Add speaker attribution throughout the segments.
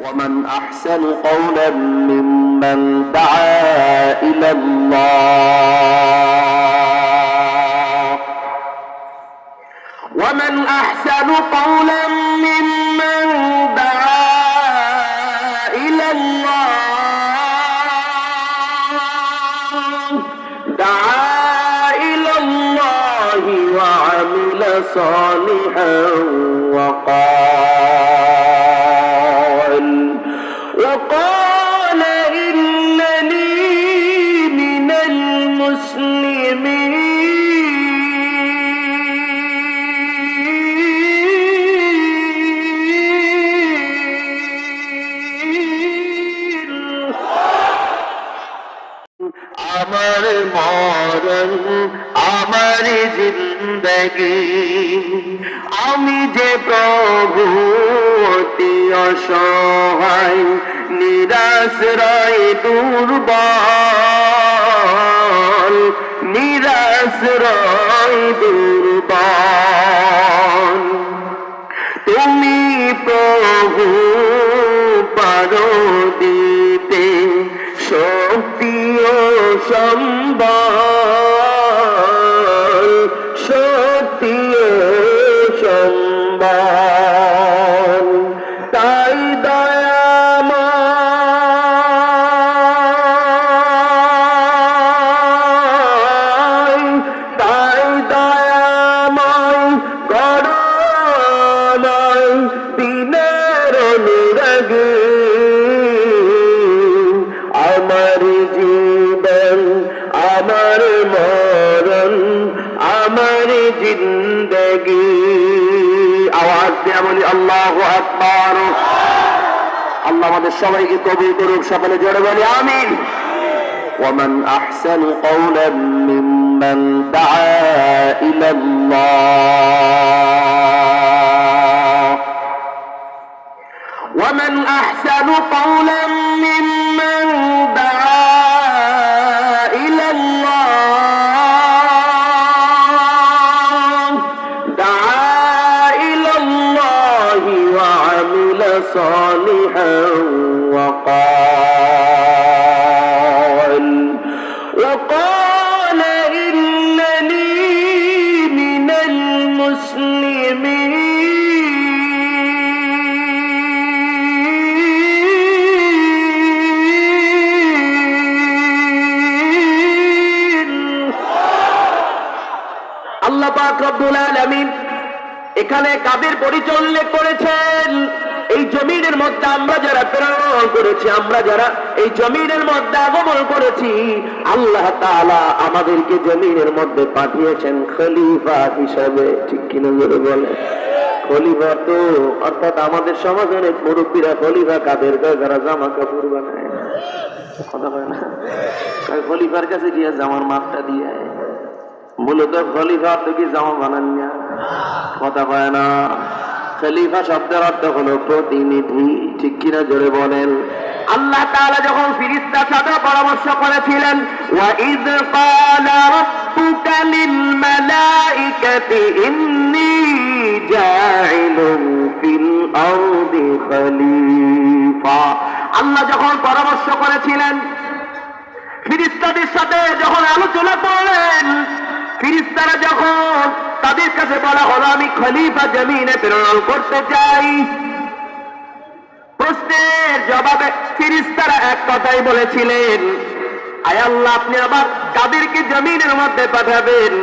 Speaker 1: ومن أحسن قولا ممن دعا إلى الله. ومن أحسن قولا ممن دعا إلى الله. دعا إلى الله وعمل صالحا وقال আমার জিন্দগি। আমি যে প্রভু, অতি অসহায় নিরাশ্রয় দুর্বল নিরাশ্রয় দুর্বল। তুমি প্রভু, পারো দিতে, শক্তি ও সম্বল আওয়াজ দেয়া বলি আল্লাহ আকবার আল্লাহ আমাদের সবাইকে কবুল করুক সকলে জোরে বলি আমিন ومن أحسن قولا ممن دعا إلى الله ومن أحسن قولا ممن রব্বুল আলামিন। এখানে কাদের পরিচয় উল্লেখ করেছেন? এই জমিনের মধ্যে আমরা যারা প্রেরণ করেছি, আমরা যারা এই জমিনের মধ্যে আগমন করেছি, আল্লাহ তাআলা আমাদেরকে জমিনের মধ্যে পাঠিয়েছেন খলিফা হিসাবে। ঠিক কিনা জোরে বলে খলিফা তো, অর্থাৎ আমাদের সমাজের অনেক মুরব্বীরা খলিফা কাদের? যারা জামা কাপড় বানায়। কথা হয় না? খলিফার কাছে গিয়ে জামার মাপটা দিয়ে। মূলত খলিফা অর্থ কি জামা বানান না। কথা পায় না। খলিফা শব্দের অর্থ হলো প্রতিনিধি। ঠিক কিনা জোরে বলেন। আল্লাহ তাআলা যখন ফিরিস্তার সাথে পরামর্শ করেছিলেন আল্লাহ যখন পরামর্শ করেছিলেন, ফিরিস্তাদের সাথে যখন আলোচনা করলেন ফিরিস্তারা যখন তাদের কাছে বলা হলো আমি খলিফা জমিনে প্রেরণ করতে চাই প্রশ্নের জবাবে ফিরিস্তারা এক কথাই বলেছিলেন আয় আল্লাহ আপনি আবার কাদেরকে জমিনের মধ্যে পাঠাবেন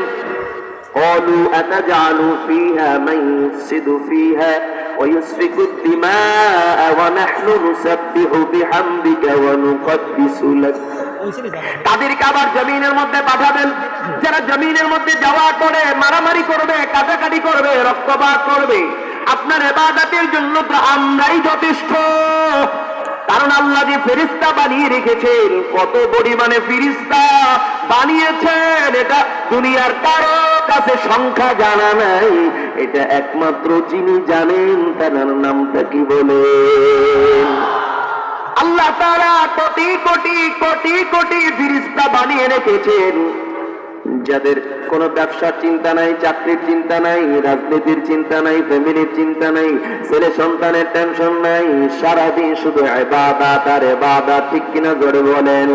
Speaker 1: قالوا أتجعل فيها من يفسد فيها ويسفك الدماء ونحن نسبح بحمدك ونقدس لك তাদেরকে আবার জমিনের মধ্যে পাঠাবেন। যারা জমিনের মধ্যে যাওয়া করে, মারামারি করবে কাটাকাটি করবে, রক্তপাত করবে, আপনার এবাদাতের জন্য তো আমরাই যথেষ্ট। কারণ আল্লাহ যে ফেরিস্তা বানিয়ে রেখেছেন, কত পরিমাণে ফিরিস্তা বানিয়েছেন, এটা দুনিয়ার কারও কাছে সংখ্যা জানা নাই। এটা একমাত্র যিনি জানেন তার নামটা কি বলেন? আল্লাহ তারা কোটি কোটি কোটি কোটি ফিরিস্তা বানিয়ে রেখেছেন। যাদের কোনো ব্যবসার চিন্তা নাই, চাকরির চিন্তা নাই, রাজনীতির চিন্তা নাই, ফ্যামিলির চিন্তা নাই, ছেলে সন্তানের টেনশন নাই, সারাদিন শুধু এবাদাত আর এবাদাত ঠিক কিনা জোরে বলেন?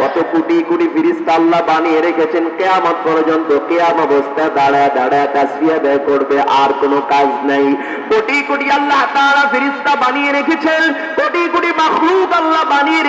Speaker 1: কত কোটি কোটি ফিরিস্তা আল্লাহ বানিয়ে রেখেছেন, কেয়ামত পর্যন্ত কেয়াম অবস্থা, দাঁড়ায় দাঁড়ায় তাসবিয়া ব্যয় করবে, আর কোনো কাজ নাই। কোটি কোটি আল্লাহ তারা ফিরিস্তা বানিয়ে রেখেছেন, কোটি কোটি মাখলুক আল্লাহ বানিয়ে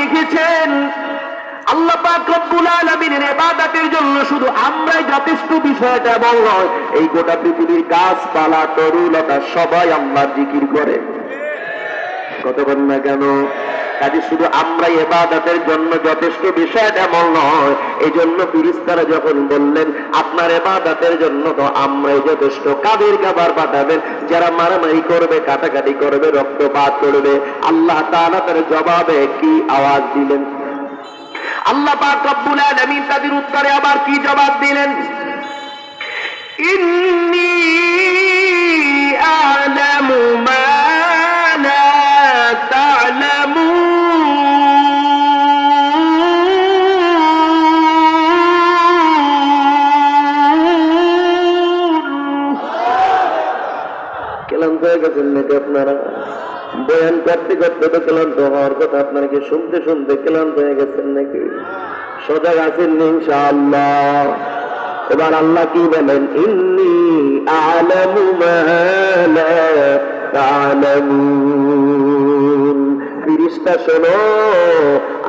Speaker 1: শুধু আমরাই এবাদতের জন্য যথেষ্ট বিষয়টা এমন নয় এই জন্য ফিরিস্তারা যখন বললেন, আপনার এবাদতের জন্য তো আমরাই যথেষ্ট কাদের কাবার পাঠাবেন? যারা মারামারি করবে, কাটাকাটি করবে, রক্তপাত করবে। আল্লাহ তাআলা তার জবাবে কি আওয়াজ দিলেন? আল্লাহ পাক রব্বুল আলামিন তাদের উত্তরে আবার কি জবাব দিলেন? ইন্নী আ'লামু মা লা হয়ে গেছেন নাকি আপনারা? বয়ান করতে করতে তো ক্লান্ত হওয়ার কথা আপনারা কি শুনতে শুনতে ক্লান্ত হয়ে গেছেন নাকি? সজাগ আছেন ইনশাআল্লাহ। এবার আল্লাহ কি বলেন? ইন্নি আলামু ফিরিস্তা, শোনো,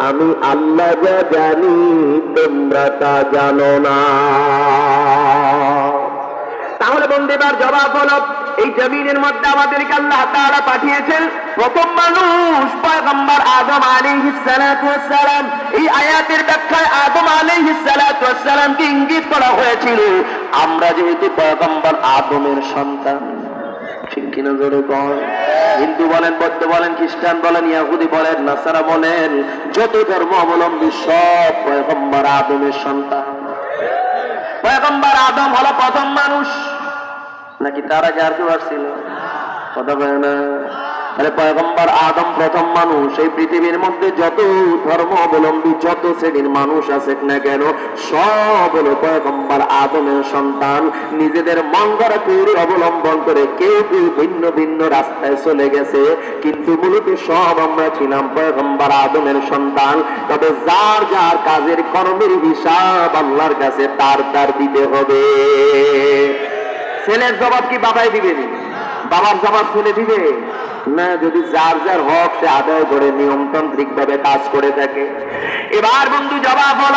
Speaker 1: আমি আল্লাহ যা জানি, তোমরা তা জানো না। তাহলে বন্দেবার জবাব হলো এই জমিনের মধ্যে আমাদেরকে আল্লাহ তাআলা পাঠিয়েছেন প্রথম মানুষ পয়গম্বর আদম আলাইহিস সালাতু ওয়াস সালাম। এই আয়াতের ব্যাখ্যায় আদম আলাইহিস সালাতু ওয়াস সালামকে ইঙ্গিত করা হয়েছিল, আমরা যেহেতু পয়গম্বর আদমের সন্তান। হিন্দু বলেন, বৌদ্ধ বলেন, খ্রিস্টান বলেন, ইয়াহুদি বলেন, নাসারা বলেন, যত ধর্ম অবলম্বী সব পয়গম্বর আদমের সন্তান। পয়গম্বর আদম হলো প্রথম মানুষ। নাকি তার আগে আর কেউ আসছিল? কথা বলে না। আদম প্রথম মানুষ। এই পৃথিবীর মধ্যে যত ধর্ম অবলম্বী যত শ্রেণির মানুষ আছে না কেন, সব হলো পয়গম্বর, আদমের সন্তান। নিজেদের মন গড়া অবলম্বন করে কেউ কেউ ভিন্ন ভিন্ন রাস্তায় চলে গেছে। কিন্তু মূলত সব আমরা ছিলাম পয়গম্বর, আদমের সন্তান। তবে যার যার কাজের কর্মের হিসাব আল্লাহর কাছে তার তার দিতে হবে। ছেলের জবাব কি বাবাই দিবে? বাবার জবাব ছেলে দিবে? না, যদি যার যার হক, সে আদায় করে নিয়মতান্ত্রিক ভাবে কাজ করে থাকে। এবার বন্ধু, জবাব হল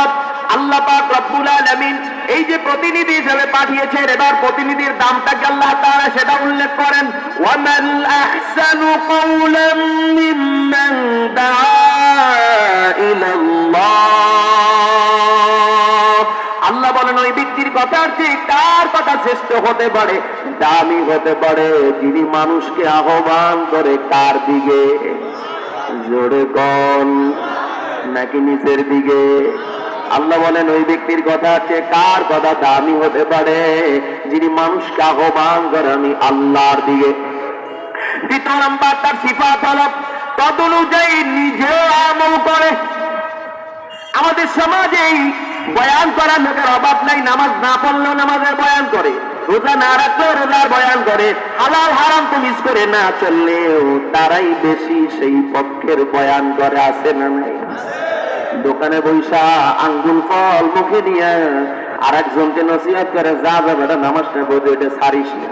Speaker 1: আল্লাহ পাক রব্বুল আলামিন এই যে প্রতিনিধি হিসেবে পাঠিয়েছেন, এবার প্রতিনিধির দামটা কি আল্লাহ তাআলা সেটা উল্লেখ করেন? ওয়ামান আহসানু কওলাম মিম্মান দাআ ইলাল্লাহ। চেয়ে কার কথা শ্রেষ্ঠ হতে পারে, দামি হতে পারে। যিনি মানুষকে আহ্বান করে কার দিকে? জোরে কন, নাকি নিচের দিকে? আল্লাহ বলেন, ওই ব্যক্তির কথা চেয়ে কার কথা দামি হতে পারে? যিনি মানুষকে আহ্বান করে, আমি আল্লাহর দিকে। দ্বিতীয় নাম্বার, তার সিফাত হল তদ অনুযায়ী নিজেও আমল করে। আমাদের সমাজেই বয়ান করার লোকের অভাব নাই, নামাজ না পড়লেও নামাজের বয়ান করে, রোজা না রাখলেও রোজার বয়ান করে, হালাল হারাম তো মিস করে না চললেও তারাই বেশি সেই পক্ষের বয়ান করে আসে না নাই? দোকানে বৈশা আঙ্গুল ফল মুখে নিয়ে আর একজনকে নসিহত করে, যা যাবে এটা নামাজটা বোধ এটা সারিস না।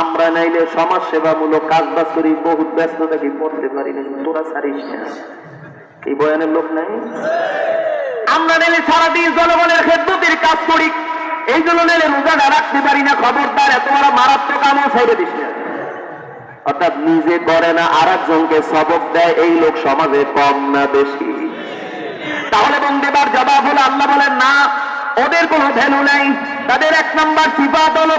Speaker 1: আমরা নাইলে সমাজ সেবামূলক কাজ বাজ করি, বহুত ব্যস্ত থাকি, পড়তে পারি না, তোরা সারিস না। এই বয়ানের লোক নাই? আমরা নেলে সারাদিন জনগণের খেদমতের কাজ করি। এই জন্য নেলে রোজাটা রাখতে পারি না খবরদার এত বড় মারাত্মক আমল ছেড়ে দিস অর্থাৎ নিজে করে না আর একজনকে সবক দেয় এই লোক সমাজে কম না বেশি। তাহলে বন্দেবার জবাব হলো আল্লাহ বলেন না ওদের কোনো ভ্যালু নাই। তাদের এক নম্বর সিফাত হলো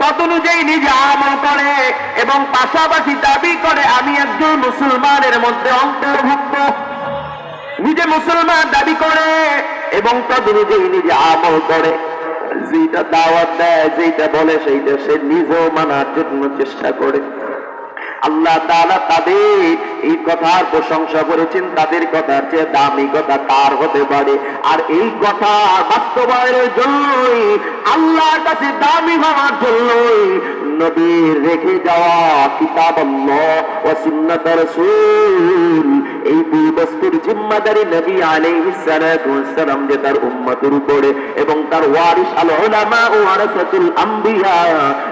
Speaker 1: তত অনুযায়ী নিজে আমল করে এবং পাশাপাশি দাবি করে আমি একজন মুসলমানের মধ্যে অন্তর্ভুক্ত। নিজে মুসলমান দাবি করে এবং তদ নিজেই নিজে আমল করে। যেটা দাওয়াত দেয় যেটা বলে, সেইটা সে নিজেও মানার জন্য চেষ্টা করে। আল্লাহ তাআলা তাদের এই কথার প্রশংসা করেছেন, তাদের কথার চেয়ে দামি কথা কার হতে পারে। আর এই কথা বাস্তবায়নের জন্যই আল্লাহর কাছে দামি হওয়ার জন্যই নবীর রেখে যাওয়া কিতাব ও এই দুই বস্তুর জিম্মাদারি নবী যে তার উম্মতের উপরে এবং তার ওয়ারিস আল উলামা ও ওয়ারাসাতুল আম্বিয়া,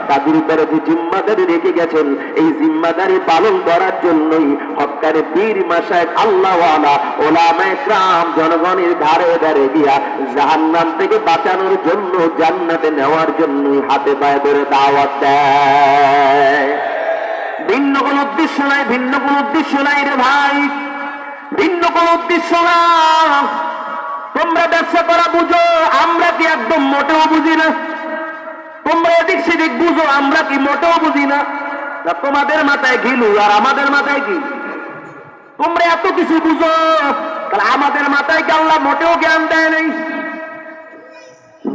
Speaker 1: তাদের উপরে যে জিম্মাদারি রেখে গেছেন, এই জিম্মাদারি পালন করার জন্যই হক্কারে বীর মাসায় আল্লাহওয়ালা ওলামা ইকরাম জনগণের ধারে ধারে গিয়া জাহান্নাম থেকে বাঁচানোর জন্য জান্নাতে নেওয়ার জন্যই হাতে পায়ে ধরে দাওয়াত দেয়। ভিন্ন কোন উদ্দেশ্য নাই, ভিন্ন কোন উদ্দেশ্য নাই রে ভাই। ভিন্ন কোন উদ্দেশ্য না। তোমরা ব্যবসা করা বুঝো, আমরা কি একদম মোটেও বুঝি না? তোমরা এদিক সেদিক বুঝো, আমরা কি মোটেও বুঝি না? তোমাদের মাথায় ঘিলু আর আমাদের মাথায় কি তোমরা এত কিছু বুঝো, তাহলে আমাদের মাথায় কি আল্লাহ মোটেও জ্ঞান দেয় নাই?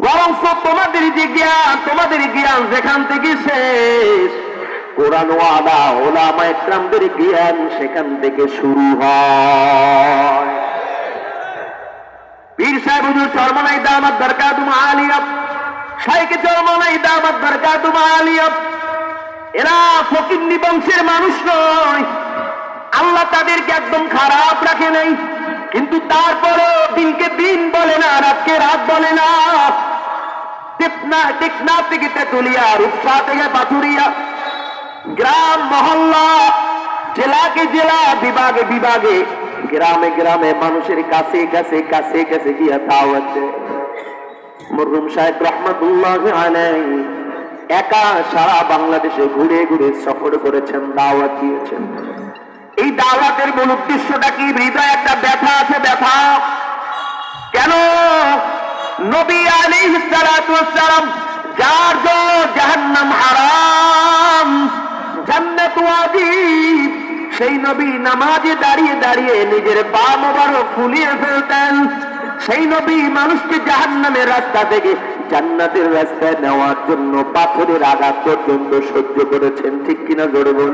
Speaker 1: বরং তোমাদের যে জ্ঞান, তোমাদের জ্ঞান যেখান থেকে শেষ। কোরআন ওয়ালা ওলামা ইকরামদের জ্ঞান সেখান থেকে শুরু হয়। পীর সাহেব হুজুর চরমনাই দামাত দরকার তোমা আলিয়া শাইকে চরমনাই দামাত দরকার তোমা আলিয়া এরা ফকিন্নি বংশের মানুষ নয়। আল্লাহ তাদেরকে একদম খারাপ রাখে নাই। কিন্তু তারপরেও দিনকে দিন বলে না, রাতকে রাত বলে না। টেকনা থেকে তেতুলিয়া, রূপসা থেকে পাথুরিয়া, গ্রাম, মহল্লা, জেলাকে জেলা, বিভাগে বিভাগে, গ্রামে গ্রামে মানুষের কাছে কাছে কাছে কাছে গিয়া দাওয়াত দেয়। মরহুম সাহেব রহমতুল্লাহ আলাই একা সারা বাংলাদেশে ঘুরে ঘুরে সফর করেছেন, দাওয়াত দিয়েছেন। এই দাওয়াতের মূল উদ্দেশ্যটা কি? হৃদয় একটা ব্যথা আছে, ব্যথা? কেন? নবী সালাতু ওয়াসসালাম, যার জাহান্নাম হারাম, জান্নাত সেই নবী নামাজে দাঁড়িয়ে দাঁড়িয়ে নিজের পা মোবারক ফুলিয়ে ফেলতেন। সেই নবী মানুষকে জাহান্নামের রাস্তা থেকে জান্নাতের রাস্তায় নেওয়ার জন্য পাথরের আঘাত পর্যন্ত সহ্য করেছেন, ঠিক কিনা জোরে বল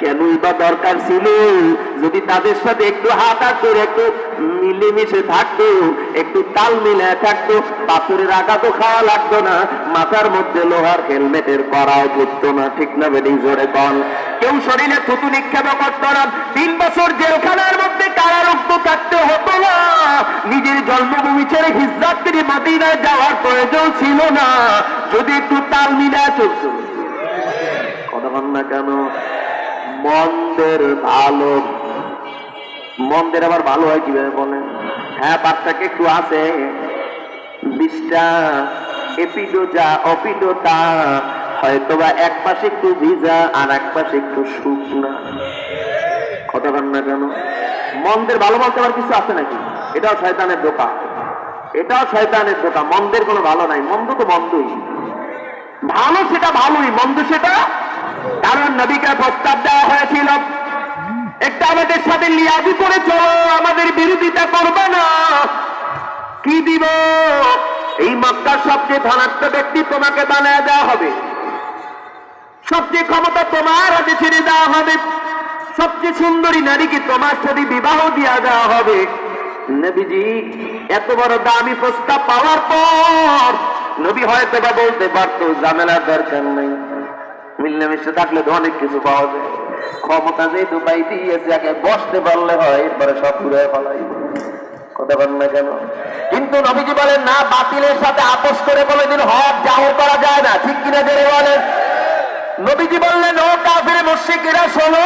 Speaker 1: কেনই বা দরকার ছিল? যদি তাদের সাথে একটু হাত করে একটু মিলেমিশে থাকতো, একটু তাল মিলে থাকতো, পাথরের আঘাতও খাওয়া লাগতো না, মাথার মধ্যে লোহার হেলমেটের করাও পড়তো না, ঠিক না বেডিং জোরে কল কেউ শরীরে থুতু নিক্ষেপ করতো না। তিন বছর জেলখানার মধ্যে কারারুদ্ধ থাকতে হতো না। নিজের জন্মভূমি ছেড়ে হিজাত্রী মদিনায় যাওয়ার প্রয়োজন ছিল না। যদি একটু তাল মিলে চলতো। না কেন? মন্দের ভালো। মন্দের আবার ভালো হয় কীভাবে বলেন? হ্যাঁ বাচ্চাকে একটু আছে। বিষটা এপিডো যা অপিডো তা হয়তো বা এক পাশে একটু ভিজা আর এক পাশে একটু শুকনা। কথা বল না কেন? মন্দের ভালো বলতে আবার কিছু আছে নাকি? এটাও শয়তানের দোকা এটাও শয়তানের দোকা মন্দের কোনো ভালো নাই। মন্দ তো মন্দই। ভালো সেটা ভালোই, মন্দ সেটা কারণ নবীকে প্রস্তাব দেওয়া হয়েছিল। একটা আমাদের সাথে লিয়াজি করে চলো, আমাদের বিরোধিতা করবে না। কি দিব? এই মক্কার সবচেয়ে ধনাত্ম ব্যক্তি তোমাকে বানায় দেওয়া হবে। সবচেয়ে ক্ষমতা তোমার হাতে ছেড়ে দেওয়া হবে। সবচেয়ে সুন্দরী নারীকে তোমার সাথে বিবাহ দেওয়া দেওয়া হবে। নবীজি, এত বড় দামি প্রস্তাব পাওয়ার পর নবী হয়তো বা বলতে পারতো, ঝামেলার দরকার নেই। থাকলে তো অনেক কিছু পাওয়া যায়। ক্ষমতা যেহেতু পাইতে গিয়েছে আগে বসতে পারলে হয়, এরপরে সব ঘুরে ফেলাই কথা বলেন না কেন? কিন্তু নবীজি বলেন, না, বাতিলের সাথে আপোষ করে কোনোদিন হক জাহের করা যায় না। ঠিক কিনা জেনে বলেন? নবীজি বললেন, ও কাফের মুশরিকেরা, শোনো।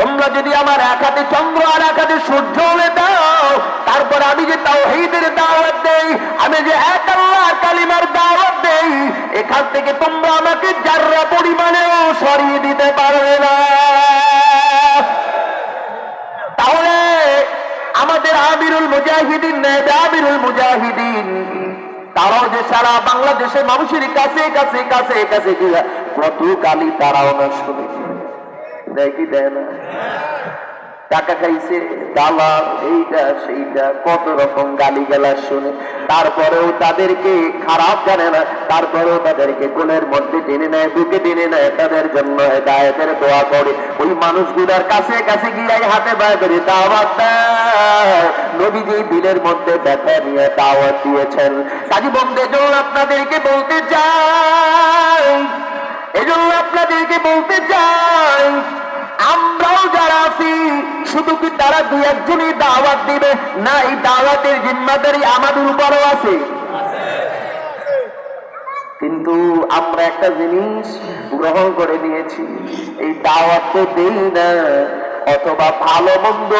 Speaker 1: তোমরা যদি আমার এক চন্দ্র আর এক সূর্য হলে দাও, তারপর আমি যে তাও হেইদের দাওয়াত দেই, আমি যে এক আল্লাহ কালিমার দাওয়াত দেই, এখান থেকে তোমরা আমাকে যাররা পরিমাণেও সরিয়ে দিতে পারবে না। তাহলে আমাদের আমিরুল মুজাহিদিন নেবে আমিরুল মুজাহিদিন। তারাও যে সারা বাংলাদেশের মানুষের কাছে কাছে কাছে কাছে গিয়ে কত কালি তারাও না শুনে দেয় কি দেয় না?
Speaker 2: টাকা খাইছে, দালাল এইটা সেইটা কত রকম গালি শুনে। তারপরেও তাদেরকে খারাপ জানে না, তারপরেও তাদেরকে কোলের মধ্যে টেনে নেয়, বুকে টেনে নেয়, তাদের জন্য হেদায়তের দোয়া করে। ওই মানুষগুলার কাছে কাছে গিয়ে হাতে পায়ে ধরে দাওয়াত নবীজি দিলের মধ্যে ব্যথা নিয়ে দাওয়াত দিয়েছেন। কাজী বন্ধে জন্য আপনাদেরকে বলতে চাই। এজন্য আপনাদেরকে বলতে চাই। শুধু কি তারা দুই একজনই দাওয়াত দিবে? না, এই দাওয়াতের জিম্মাদারি আমাদের উপরও আছে। কিন্তু আমরা একটা জিনিস গ্রহণ করে নিয়েছি এই দাওয়াত তো দেই না। অথবা ভালো মন্দ,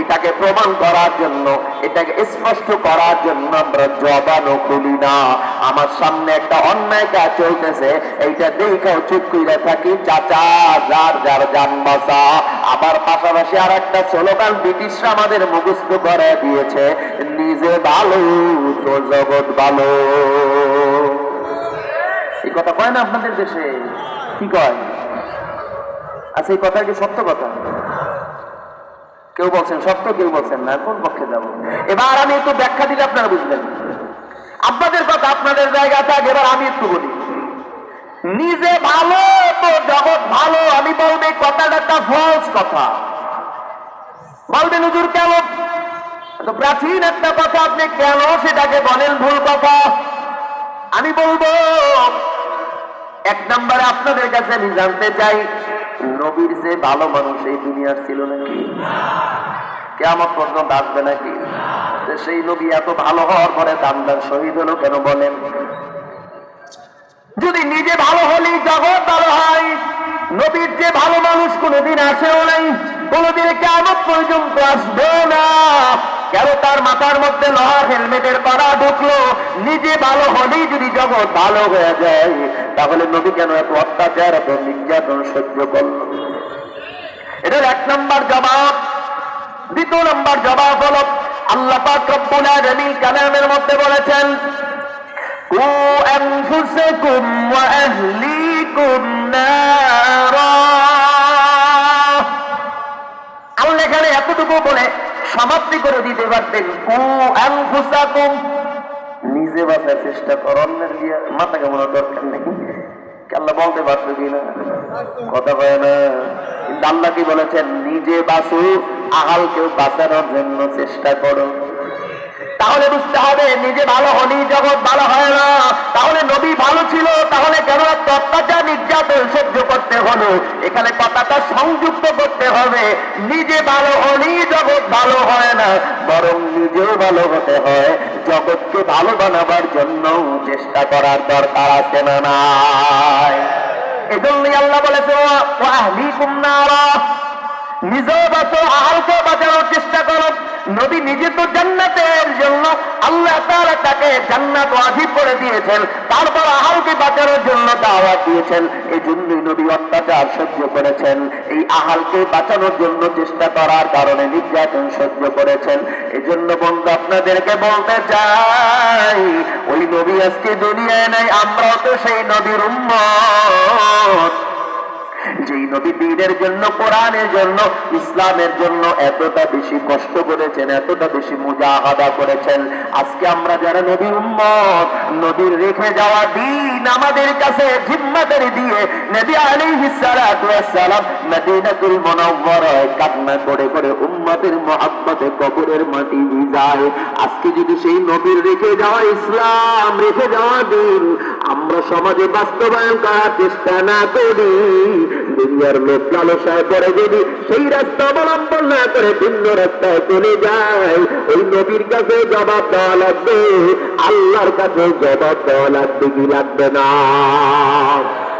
Speaker 2: এটাকে প্রমাণ করার জন্য, এটাকে স্পষ্ট করার জন্য আমরা জবানও খুলি না। আমার সামনে একটা অন্যায় কাজ চলতেছে, এইটা দেখেও চুপ করে থাকি, চাচা, যার যার যান বাঁচা। আবার পাশাপাশি আর একটা স্লোগান ব্রিটিশরা আমাদের মুখস্থ করে দিয়েছে, নিজে ভালো, তো জগৎ ভালো। এই কথা কয় না আপনাদের দেশে? কি কয়? আচ্ছা এই কথা কি সত্য কথা? কেউ বলছেন সত্য, কেউ বলছেন না, কোন পক্ষে যাব? এবার আমি একটু ব্যাখ্যা দিলে আপনারা বুঝবেন। আপনাদের কথা আপনাদের জায়গা থাক, এবার আমি একটু বলি। নিজে ভালো তো জগৎ ভালো, আমি বলব এই কথাটা একটা ফলস কথা। বলবেন, হুজুর, কেন? তো প্রাচীন একটা কথা, আপনি কেন সেটাকে বলেন ভুল কথা? আমি বলব, এক নম্বরে আপনাদের কাছে আমি জানতে চাই নবীর যে ভালো মানুষ এই দুনিয়ার ছিল নাকি? কেমন পর্যন্ত আসবে নাকি? সেই নবী এত ভালো হওয়ার পরে দাম দাম শহীদ হলো কেন বলেন? যদি নিজে ভালো হলেই জগৎ ভালো হয়, নবীর যে ভালো মানুষ কোনোদিন আসেও নাই, কোনোদিন কেমন পর্যন্ত আসবেও না। কেন তার মাথার মধ্যে লোহার হেলমেটের করা ঢুকলো? নিজে ভালো হলেই যদি জগৎ ভালো হয়ে যায়, তাহলে নবী কেন এত অত্যাচার, এত নির্যাতন সহ্য করল? এটার এক নম্বর জবাব। দ্বিতীয় নম্বর জবাব হল, আল্লাহ কালামের করে দিতে পারতেন নিজে বাঁচার চেষ্টা কর, অন্যের দিয়ে মাথা কেমন দরকার নেই। আল্লাহ বলতে পারতো কিনা কথা কয় না। কিন্তু আল্লাহ কি বলেছেন? নিজে বাঁচু, আহালকেও বাঁচানোর জন্য চেষ্টা করো। তাহলে বুঝতে হবে, নিজে ভালো হলেই জগৎ ভালো হয় না। তাহলে নবী ভালো ছিল, তাহলে কেন একটা নির্যাতন সহ্য করতে হলো? এখানে কথাটা সংযুক্ত করতে হবে, নিজে ভালো হলেই জগৎ ভালো হয় না, বরং নিজেও ভালো হতে হয়। জগৎকে ভালো বানাবার জন্য চেষ্টা করার দরকার আছে না নাই। এজন্যই আল্লাহ বলেছে "ওয়া- ওয়া আহলিকুম নারা। নিজেও বাঁচো, আহালকেও বাঁচানোর চেষ্টা করো। নবী নিজে তো জান্নাতের জন্য আল্লাহ তাআলা তাকে জান্নাত ওয়াজিব করে দিয়েছেন, তারপর আহালকে বাঁচানোর জন্য দাওয়াত দিয়েছেন। এই জন্যই নবী অত্যাচার সহ্য করেছেন। এই আহালকে বাঁচানোর জন্য চেষ্টা করার কারণে নির্যাতন সহ্য করেছেন। এই জন্য বন্ধু, আপনাদেরকে বলতে চাই, ওই নবী আজকে দুনিয়ায় নাই, আমরাও তো সেই নবীর উম্মত। যেই নবী দিনের জন্য, কোরআনের জন্য, ইসলামের জন্য এতটা বেশি কষ্ট করেছেন, এতটা বেশি মুজাহাদা করেছেন। আজকে আমরা যারা নবীর উম্মত, নবীর রেখে যাওয়া দিন আমাদের কাছে জিম্মাদারি দিয়ে নবী আলাইহিস সালাতু সালাম মদিনাতুল মুনাওয়ারায় কান্না করে করে উম্মতের মহব্বতে কবরের মাটি ভিজায় আজকে যদি সেই নবীর রেখে যাওয়া ইসলাম, রেখে যাওয়া দিন, আমরা সমাজে বাস্তবায়ন করার চেষ্টা না করি। দুনিয়ার লোক লালসায় পরে যদি সেই রাস্তা অবলম্বন না করে ভিন্ন রাস্তায় চলে যায়, ওই নবীর কাছে জবাব দেওয়া লাগবে। আল্লাহর কাছে জবাব দেওয়া লাগবে কি লাগবে না?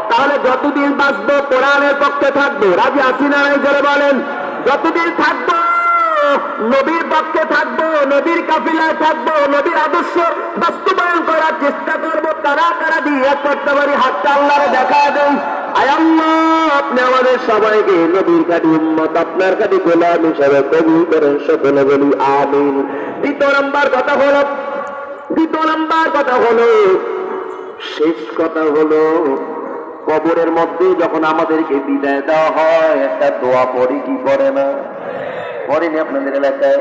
Speaker 2: তাহলে যতদিন বাঁচবো কোরআনের পক্ষে থাকব, রাজি আসি নাই করে বলেন? যতদিন থাকব, নবীর পক্ষে থাকব, নবীর কাফিলায় থাকব, নবীর আদর্শ বাস্তবায়ন করার চেষ্টা করব তারা তারা দিয়ে করতে পারি হাতটা আল্লাহরে দেখা দেন। করেন শেষ কথা হলো, কবরের মধ্যে যখন আমাদেরকে বিদায় দেওয়া হয়, একটা দোয়া পড়ি, কি করে না? পড়েনি আপনাদের এলাকায়?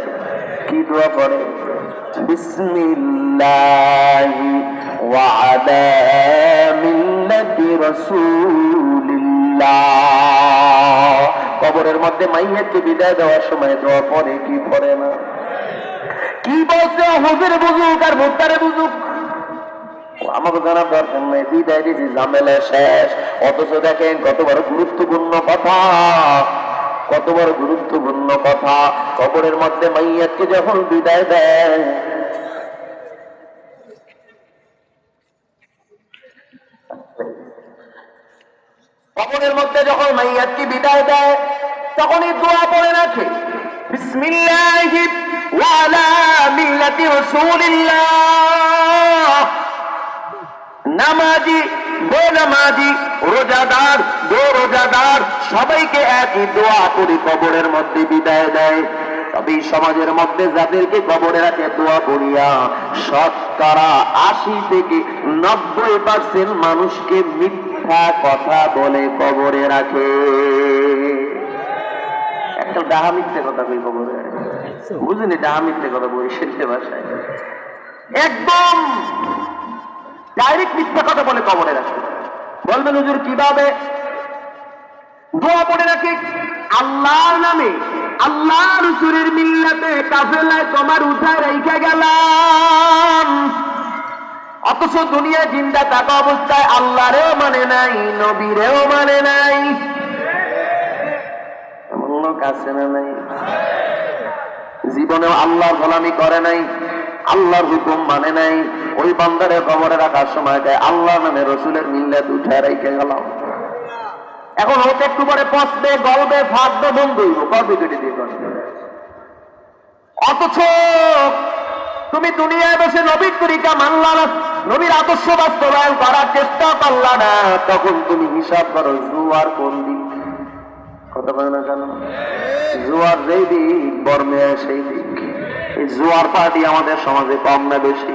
Speaker 2: কি দোয়া পড়ে? বিসমিল্লাহি ওয়া আলা মিল্লাতি রাসূলিল্লাহ। কবরের মধ্যে মাইয়াকে বিদায় দেওয়ার সময় দোয়া পড়ে, কি পড়ে না? কি বলছে? হুজুর বুঝুক আর ভুট্টারে বুঝুক। আমাকে জানার দরকার নেই, বিদায় দিয়েছি ঝামেলা শেষ। অথচ দেখেন কত বড় গুরুত্বপূর্ণ কথা। কত বড় গুরুত্বপূর্ণ কথা। কবরের মধ্যে মাইয়াকে যখন বিদায় দেয় কবরের মধ্যে যখন মাইয়াতকে বিদায় দেয়, তখনই দোয়া পড়ে রাখে, বিসমিল্লাহি ওয়া আলা মিল্লাতি রাসূলিল্লাহ। নামাজি বেনামাজি রোজাদার রোজাদার, সবাইকে একই দোয়া করে কবরের মধ্যে বিদায় দেয়। তবে সমাজের মধ্যে যাদেরকে কবরে রাখে দোয়া করিয়া শতকরা আশি থেকে নব্বই পার্সেন্ট মানুষকে মিথ্যা কথা বলে কবরে রাখে। একটা ডাহা মিথ্যে কথা কবরে বুঝলি ডাহা মিথ্যে কথা ভাষায়। একদম ডাইরেক্ট মিথ্যা কথা বলে কবরে রাখে। বলবেন, হুজুর, কীভাবে? দোয়া পড়ে রাখে, আল্লাহর নামে আল্লাহ রসুরের মিল্লাতে কাফেলায় তোমার উঠা রেখে গেলাম। অথচ দুনিয়া জিন্দা থাকা অবস্থায় আল্লাহরেও মানে নাই, নবীরেও মানে নাই। এমন লোক আছে না নাই? জীবনেও আল্লাহর গোলামি করে নাই, আল্লাহর হুকুম মানে নাই। ওই বান্দারে কবরে রাখার সময় দেয় আল্লাহ নামে রসুলের মিল্লাত উঠে রেখে গেলাম এখন ওকে একটু পরে পচবে গলবে ফাটবে বন্ধ কবে কেটে দিয়ে অথচ তুমি দুনিয়ায় বসে নবীর তরিকা মানলা না। নবীর আদর্শ বাস্তবায়ন করার চেষ্টা করলা না, তখন তুমি হিসাব করো, জুয়ার কোন দিক? কথা বলে না কেন? জুয়ার যেই দিক, বর্মে সেই দিক। এই জুয়ার পার্টি আমাদের সমাজে কম না বেশি।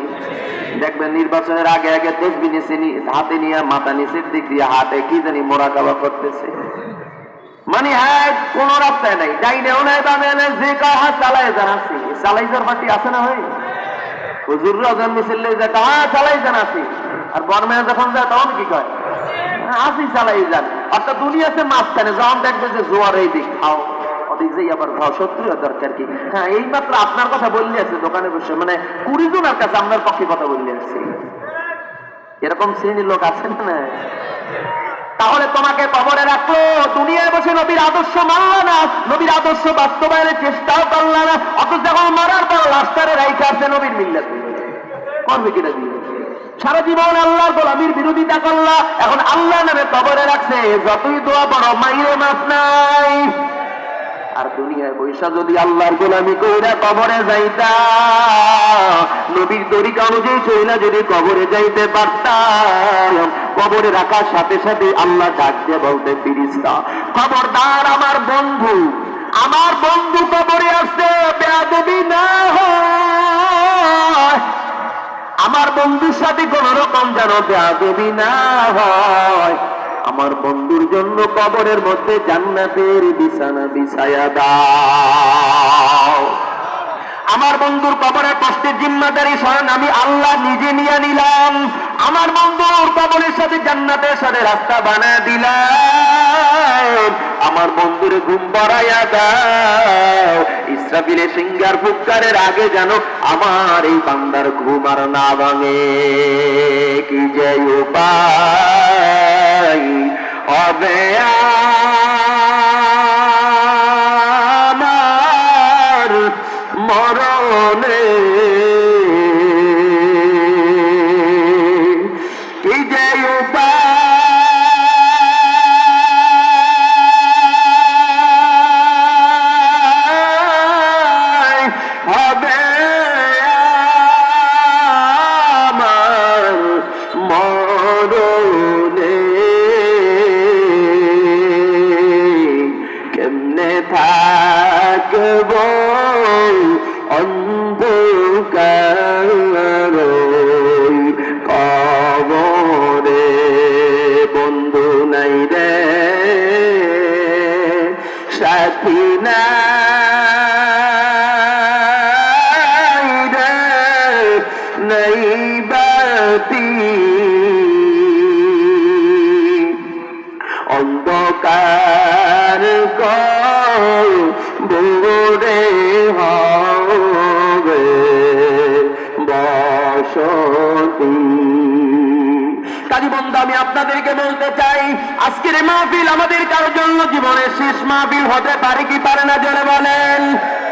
Speaker 2: দেখবেন নির্বাচনের আগে আগে তসবি নিচে হাতে নিয়ে মাথা নিচের দিক দিয়ে হাতে কি জানি মোরাকাবা করতেছে। মানে হ্যাঁ কোন রাস্তায় নাই, ডাইনেও নাই, বামে যে কয় হ্যাঁ চালাই যান আছে চালাই যার পার্টি আছে না ভাই? হুজুররা হ্যাঁ চালাই যান আছে আর বর্মে যখন যায়, তখন কি কয়? আসি চালাই যান। অর্থাৎ দুনিয়াতে মাঝখানে যখন দেখবে যে জোয়ার এই দিক, খাও। যেই আবার খাও। দরকার কি? হ্যাঁ এই মাত্র আপনার কথা বললে আছে, দোকানে বসে। মানে কুড়ি জনের কাছে আপনার পক্ষে কথা বললে আছে। এরকম শ্রেণির লোক আছে না তাহলে তোমাকে কবরে রাখল। দুনিয়ায় বসে নবীর আদর্শ মানলা না। নবীর আদর্শ বাস্তবায়নের চেষ্টাও করলা না। অথচ যখন মারার পর লাস্টারে রাইখে আসছে নবীর মিল্লাতে। করবে কিনা সারা জীবন আল্লাহর গোলামির বিরোধিতা করলা। এখন আল্লাহ নামে কবরে রাখছে। যতই দোয়া বড় মাইরে মাছ নাই। আর দুনিয়ায় পয়সা যদি আল্লাহর গোলামি কইরা কবরে যাইতা, নবীর তরিকা অনুযায়ী চইলা যদি কবরে যাইতে পারতাম কবরে রাখার সাথে সাথে আল্লাহ ডাক দিয়ে বলতে ফিরিস্তা, খবরদার আমার বন্ধু আমার বন্ধু কবরে আসছে না আমার বন্ধুর সাথে কোন রকম যেন বেয়াদবি না হয়। আমার বন্ধুর জন্য কবরের মধ্যে জান্নাতের বিছানা বিছায়া দাও। আমার বন্ধুর কবরের কষ্টের জিম্মাদারি স্বয়ং আমি আল্লাহ নিজে নিয়ে নিলাম। আমার বন্ধুর কবরের সাথে জান্নাতের সাথে রাস্তা বানায় দিলাম। আমার বন্ধুর ঘুম বাড়াইয়া দাও। ইসরাফিলে সিঙ্গার ফুকারের আগে যেন আমার এই বান্দার ঘুম আর না ভাঙে। কি যে উপায় হবে মরণে অন্ধকার
Speaker 1: বুড়ে হবে বসতি। আমি আপনাদেরকে বলতে চাই, আজকের মাহফিল আমাদের কারোর জন্য জীবনের শেষ মাহফিল হতে পারে কি পারে না জলে বলেন।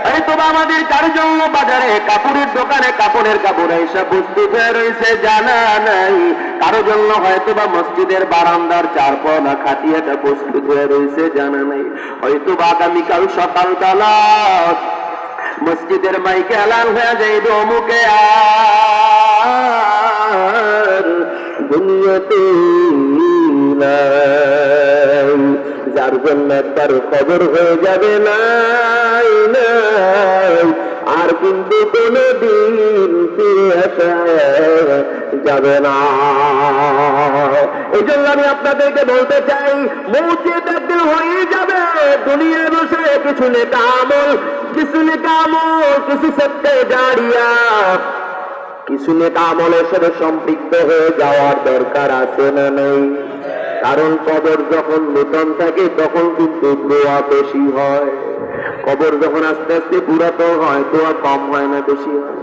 Speaker 1: হয়তো বা আমাদের কারোর জন্য বাজারে, কাপড়ের দোকানে কাপড়ের কাপড় এসব প্রস্তুত হয়ে রয়েছে জানা নাই। কারও জন্য হয়তো বা মসজিদের বারান্দার চারপনা খাটিয়াটা প্রস্তুত হয়ে রয়েছে জানা নাই। হয়তো বা আগামীকাল সকাল বেলা মসজিদের মাইকে এলান হয়ে যাইবে অমুকে আর। দুনিয়াতে যার জন্য একবার খবর হয়ে যাবে নাই নাই। আর কিন্তু কোনো দিন যাবে না। এই জন্য আমি আপনাদেরকে বলতে চাই একদিন হয়ে যাবে দুনিয়ায় বসে কিছু নেতা আমল, কিছু নেতা আমল, কিছু সত্যে দাঁড়িয়া কিছু নেতা আমলের সাথে সম্পৃক্ত হয়ে যাওয়ার দরকার আছে না নেই? কারণ কবর যখন নূতন থাকে, তখন কিন্তু দোয়া বেশি হয়। কবর যখন আস্তে আস্তে পুরাতন হয়, দোয়া কম হয় না বেশি হয়?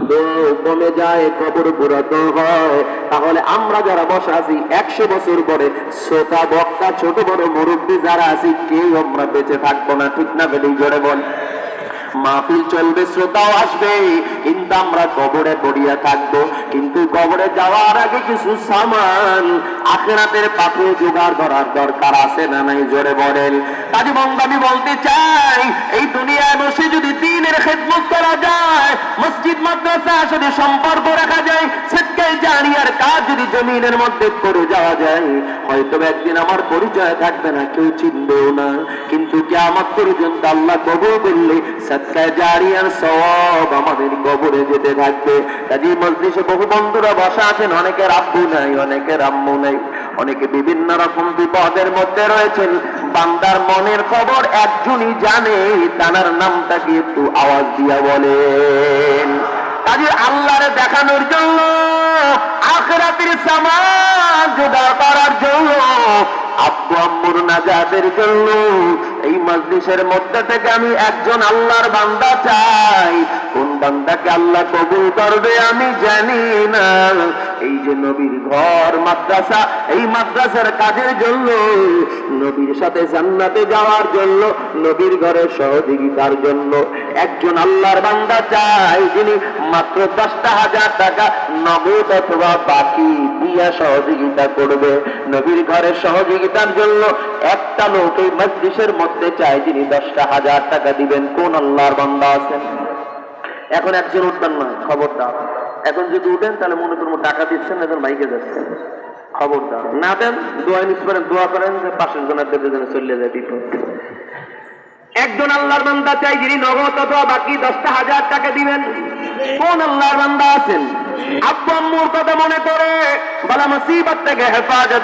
Speaker 1: দোয়া কমে যায়, কবর পুরাতন হয়। তাহলে আমরা যারা বসে আছি, একশো বছর পরে শ্রোতা, বক্তা, ছোট বড় মুরব্বী যারা আছি, কেউ আমরা বেঁচে থাকব না, ঠিক না বেড়েই জোরে বল। মাহফিল চলবে, শ্রোতাও আসবে। কিন্তু আমরা কবরে পড়িয়া থাকব। কিন্তু কবরে যাওয়ার আগে কিছু সামান আখেরাতের পাথে জোগাড় করার দরকার আছে না নাই, জোরে বলেন। কাজী আমি বলতে চাই, এই দুনিয়ায় বসে যদি দিনের খেদমত করা যায়, মসজিদ, মাদ্রাসা যদি সম্পর্ক রাখা যায় সেটাই জানি আর কাজ যদি জমিনের মধ্যে করে যাওয়া যায়, হয়তো একদিন আমার পরিচয় থাকবে না, কেউ চিনবেও না। কিন্তু কেমন পর্যন্ত আল্লাহ কবর করলে সব আমাদের কবরে যেতে থাকবে। কাজী মজলিসে বহু বন্ধুরা বসা আছেন, অনেকের আব্বু নাই, অনেকের আম্মু নাই, অনেকে বিভিন্ন রকম বিপদের মধ্যে রয়েছেন। বান্দার মনের খবর একজনই জানে, তানার নামটা কি একটু আওয়াজ দিয়া বলেন। কাজে আল্লাহরে দেখানোর জন্য আখরাতের সামান জোগাড় করার জন্য আব্বু আম্মুর নাজাদের জন্য, এই মজলিসের মধ্যে থেকে আমি একজন আল্লাহর বান্দা চাই। কোন আল্লাহ কবুল করবে, আমি জানি না। এই যে নবীর ঘর, মাদ্রাসা, এই মাদ্রাসার কাজের জন্য, নবীর সাথে জান্নাতে যাওয়ার জন্য, নবীর ঘরের সহযোগিতার জন্য একজন আল্লাহর বান্দা চাই, যিনি মাত্র দশটা হাজার টাকা নগদ অথবা বাকি দিয়া সহযোগিতা করবে। নবীর ঘরের সহযোগিতার জন্য একটা লোক এই মসজিদের মধ্যে চাই, যিনি দশটা হাজার টাকা দিবেন। কোন আল্লাহর বান্দা আছেন? এখন একজন উঠবেন না, খবরদার। এখন যদি উঠেন, তাহলে মনে করব টাকা দিচ্ছেন, এখন বাইকে যাচ্ছেন। খবরদার। না দেন, দোয়া নিস করেন দোয়া করেন যে পাশের জনের দেবে যেন চলে যায় বিপদ। একজন আল্লাহর বান্দা চাই, যিনি নগদ অথবা বাকি দশটা হাজার টাকা দিবেন। কোন আল্লাহর বান্দা আছেন? আব্বু আম্মুর কথা মনে করে বালা মুসিবত থেকে হেফাজতে